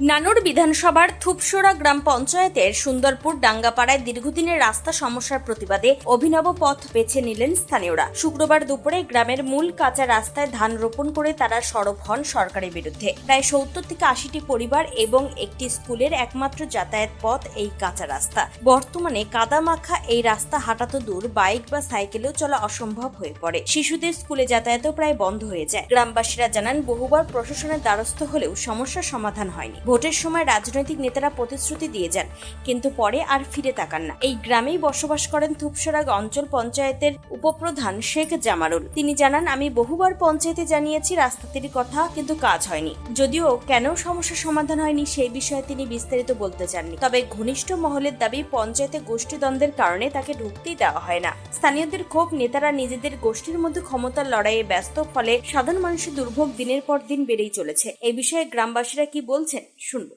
নানুর বিধানসভার থুপসোরা গ্রাম পঞ্চায়েতের সুন্দরপুর ডাঙ্গাপাড়ায় দীর্ঘদিনের রাস্তা সমস্যার প্রতিবাদে অভিনব পথ বেছে নিলেন স্থানীয়রা। শুক্রবার দুপুরে গ্রামের মূল কাঁচা রাস্তায় ধান রোপণ করে তারা সরব হন সরকারের বিরুদ্ধে। প্রায় সত্তর থেকে আশিটি পরিবার এবং একটি স্কুলের একমাত্র যাতায়াত পথ এই কাঁচা রাস্তা। বর্তমানে কাদামাখা এই রাস্তা হাঁটা তো দূর, বাইক বা সাইকেলেও চলা অসম্ভব হয়ে পড়ে। শিশুদের স্কুলে যাতায়াতও প্রায় বন্ধ হয়ে যায়। গ্রামবাসীরা জানান, বহুবার প্রশাসনের দ্বারস্থ হলেও সমস্যার সমাধান হয়নি। ভোটের সময় রাজনৈতিক নেতারা প্রতিশ্রুতি দিয়ে যান, কিন্তু পরে আর ফিরে তাকান না। এই গ্রামেই বসবাস করেন থুপসরাগ অঞ্চল পঞ্চায়েতের উপপ্রধান শেখ জামারুল তিনি জানান, আমি বহুবার পঞ্চায়েতে জানিয়েছি রাস্তাটির কথা, কিন্তু কাজ হয়নি। যদিও কেন সমস্যার সমাধান হয়নি, সেই বিষয়ে তিনি বিস্তারিত বলতে চাননি। তবে ঘনিষ্ঠ মহলের দাবি, পঞ্চায়েতে গোষ্ঠীদ্বন্দ্বের কারণে তাকে ঢুকতেই দেওয়া হয় না। স্থানীয়দের ক্ষোভ, নেতারা নিজেদের গোষ্ঠীর মধ্যে ক্ষমতার লড়াইয়ে ব্যস্ত, ফলে সাধারণ মানুষের দুর্ভোগ দিনের পর দিন বেড়েই চলেছে। এই বিষয়ে গ্রামবাসীরা কি বলছেন? শুনব।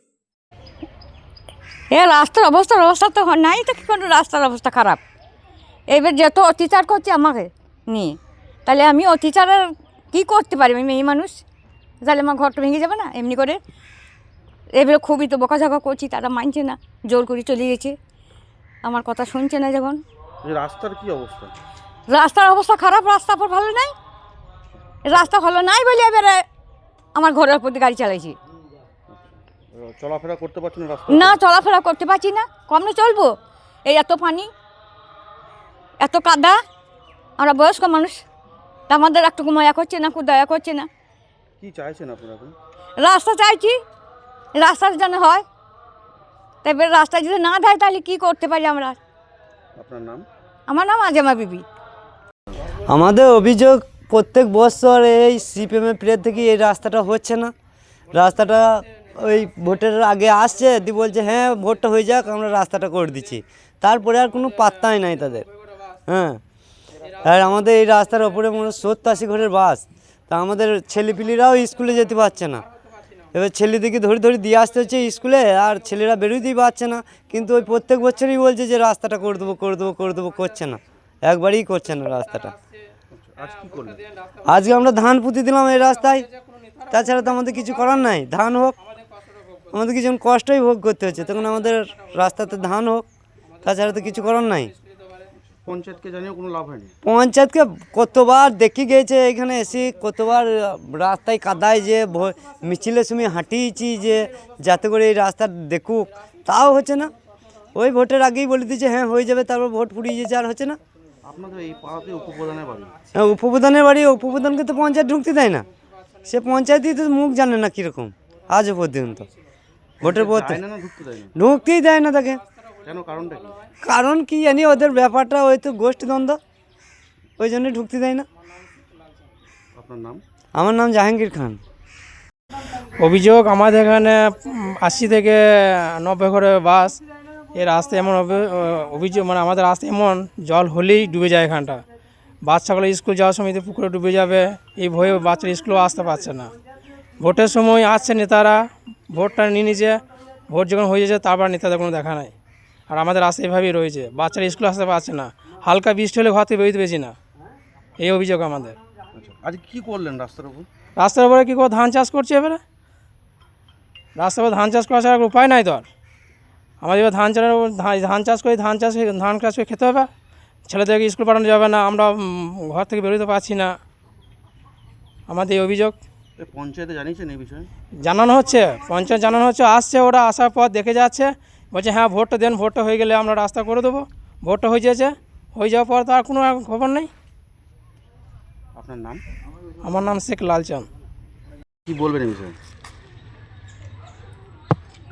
এ রাস্তার অবস্থার অবস্থা তো নাই তো কি কোনো রাস্তার অবস্থা খারাপ। এবার যত অত্যাচার করছে আমাকে নিয়ে তাহলে আমি অত্যাচারের কী করতে পারি? আমি মেয়ে মানুষ তাহলে আমার ঘরটা ভেঙে যাবে না এমনি করে? এবারে খুবই তো বকাঝকা করছি তারা মানছে না জোর করে চলে গেছে। আমার কথা শুনছে না যখন। রাস্তার কি অবস্থা? রাস্তার অবস্থা খারাপ রাস্তা পর ভালো নাই? রাস্তা ভালো নাই বলে এবারে আমার ঘরের প্রতি গাড়ি চালাইছি। চলাফেরা করতে পারছেন না রাস্তা না চলাফেরা করতে পারছি না। কমনে চলবো? এই এত পানি এত কাদা আমরা বয়স্ক মানুষ। তা আমাদের একটু মায়া করছে না খুব দয়া করছে না। কি চাইছেন আপনারা রাস্তা চাইছি রাস্তা যেন হয়। তারপরে রাস্তা যদি না দেয় তাহলে কী করতে পারি আমরা? আপনার নাম? আমার নাম আজমা বিবি। আমাদের অভিযোগ প্রত্যেক বছর এই সিপিএমের পিরিয়ড থেকে এই রাস্তাটা হচ্ছে না। রাস্তাটা ওই ভোটের আগে আসছে দি বলছে হ্যাঁ ভোটটা হয়ে যাক আমরা রাস্তাটা করে দিচ্ছি। তারপরে আর কোনো পাত্তাই নাই তাদের। হ্যাঁ। আর আমাদের এই রাস্তার ওপরে মনে হয় সত্তর আশি ঘরের বাস। তা আমাদের ছেলেপিলিরাও স্কুলে যেতে পারছে না। এবার ছেলেদেরকে ধরে ধরে দিয়ে আসতে হচ্ছে স্কুলে আর ছেলেরা বেরোতেই পারছে না। কিন্তু ওই প্রত্যেক বছরই বলছে যে রাস্তাটা করে দেবো করে দেবো করে দেবো করছে না। একবারই করছে না রাস্তাটা। আজকে আমরা ধান পুঁতে দিলাম এই রাস্তায়। তাছাড়া তো আমাদের কিছু করার নাই ধান হোক আমাদের কিছু কষ্টই ভোগ করতে হচ্ছে তখন আমাদের রাস্তাতে ধান হোক তাছাড়া তো কিছু করার নাই। পঞ্চায়েতকে জানিয়েও কোনো লাভ হয়নি? পঞ্চায়েতকে কতবার দেখি গিয়েছে এখানে এসে কতবার রাস্তায় কাদায় যে মিছিলের সময় হাঁটিয়েছি যে যাতে করে এই রাস্তা দেখুক তাও হচ্ছে না। ওই ভোটের আগেই বলে দিয়েছে হ্যাঁ হয়ে যাবে তারপর ভোট পুড়িয়ে যেছে আর হচ্ছে না। আপনাদের এই পাড়াতে উপপ্রধানের বাড়ি? হ্যাঁ উপপ্রধানের বাড়ি উপপ্রধানকে তো পঞ্চায়েত ঢুকতে দেয় না। সে পঞ্চায়েতই তো মুখ জানে না কীরকম। আজও পর্যন্ত। ভোটের পর ঢুকতেই দেয় না তাকে। কারণ কি জানি ওদের ব্যাপারটা ওই তো গোষ্ঠীদ্বন্দ্ব। ওই জন্য ঢুকতে দেয় না। আমার নাম জাহাঙ্গীর খান। অভিযোগ আমাদের এখানে আশি থেকে নব্বই করে বাস। এই রাস্তা এমন অভি- অভিযোগ মানে আমাদের রাস্তা এমন জল হলেই ডুবে যায় এখানটা। বাচ্চাগুলো স্কুল যাওয়ার সময় পুকুরে ডুবে যাবে এই ভয়ে বাচ্চারা স্কুলেও আসতে পারছে না। ভোটের সময় আসছে নেতারা ভোটটা নিয়ে নিচ্ছে ভোট যখন হয়ে যাচ্ছে তারপর নেতাদের কোনো দেখা নাই। আর আমাদের রাস্তা এভাবেই রয়েছে বাচ্চারা স্কুলে আসতে পারছে না হালকা বৃষ্টি হলে ঘর থেকে বেরোতে পেরেছি না। এই অভিযোগ আমাদের। আচ্ছা আজ কি করলেন রাস্তার উপর? রাস্তার উপরে কী করে ধান চাষ করছে এবারে? রাস্তার উপর ধান চাষ করা ছাড়া উপায় নাই তো আর। আমাদের এবার ধান চাষ ধান চাষ করে ধান চাষ ধান চাষ করে খেতে হবে। ছেলেদেরকে স্কুল পাঠানো যাবে না আমরা ঘর থেকে বেরোতে পারছি না। আমাদের এই অভিযোগ। পঞ্চায়েতে জানিয়েছেন এই বিষয়ে? জানানো হচ্ছে পঞ্চায়েত জানানো হচ্ছে আসছে ওরা আসার পর দেখে যাচ্ছে। বলছে হ্যাঁ ভোটটা দেন ভোটটা হয়ে গেলে আমরা রাস্তা করে দেবো। ভোটটা হয়ে যাচ্ছে হয়ে যাওয়ার পর তো আর কোনো আর খবর নেই। আপনার নাম? আমার নাম শেখ লালচাঁদ কি বলবেন এই বিষয়ে?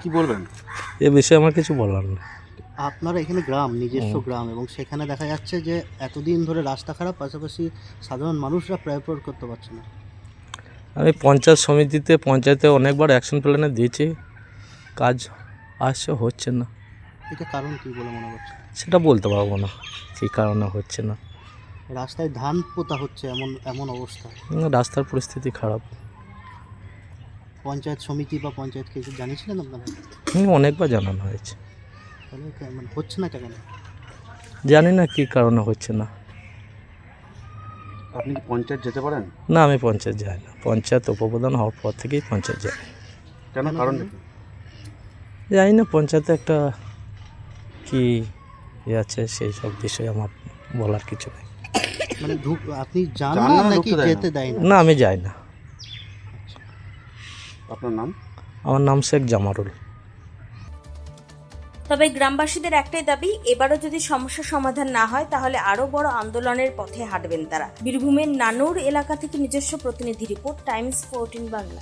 কি বলবেন? এ বিষয়ে আমার কিছু বলার নেই। আপনারা এখানে গ্রাম নিজস্ব গ্রাম এবং সেখানে দেখা যাচ্ছে যে এতদিন ধরে রাস্তা খারাপ পাশাপাশি সাধারণ মানুষরা প্রায় প্রয়োগ করতে পারছে না। আমি পঞ্চায়েত সমিতিতে পঞ্চায়েতে অনেকবার অ্যাকশন প্ল্যানে দিয়েছি। কাজ আসছে হচ্ছে না। এটা কারণ কি বলে মনে করছে সেটা বলতে পারব না কী কারণে হচ্ছে না। রাস্তায় ধান পোতা হচ্ছে এমন এমন অবস্থা। রাস্তার পরিস্থিতি খারাপ। পঞ্চায়েত সমিতি বা পঞ্চায়েতকে কিছু জানিয়েছিলেন আপনারা? অনেকবার জানানো হয়েছে। তাহলে মানে হচ্ছে না কেন? জানি না কী কারণে হচ্ছে না। আপনি কি পঞ্চায়েত যেতে পারেন? না আমি পঞ্চায়েত যাই না। পঞ্চায়েত উপপ্রধান হওয়ার পর থেকেই পঞ্চায়েত যাই। কেন কারণটা কি? জানি না পঞ্চায়েতে একটা কি ইয়ে আছে সেই সব বিষয়ে আমার বলার কিছু নেই। মানে ঢুক আপনি যান যান না না, নাকি ঢুকতে দেয় না? যেতে দেয় না? না আমি যাই না। আপনার নাম? আমার নাম শেখ জামারুল। তবে গ্রামবাসীদের একটাই দাবি, এবারও যদি সমস্যা সমাধান না হয়, তাহলে আরও বড় আন্দোলনের পথে হাঁটবেন তারা। বীরভূমের নানুর এলাকা থেকে নিজস্ব প্রতিনিধি রিপোর্ট, টাইমস ফোরটিন বাংলা।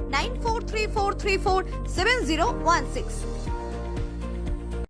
9434347016.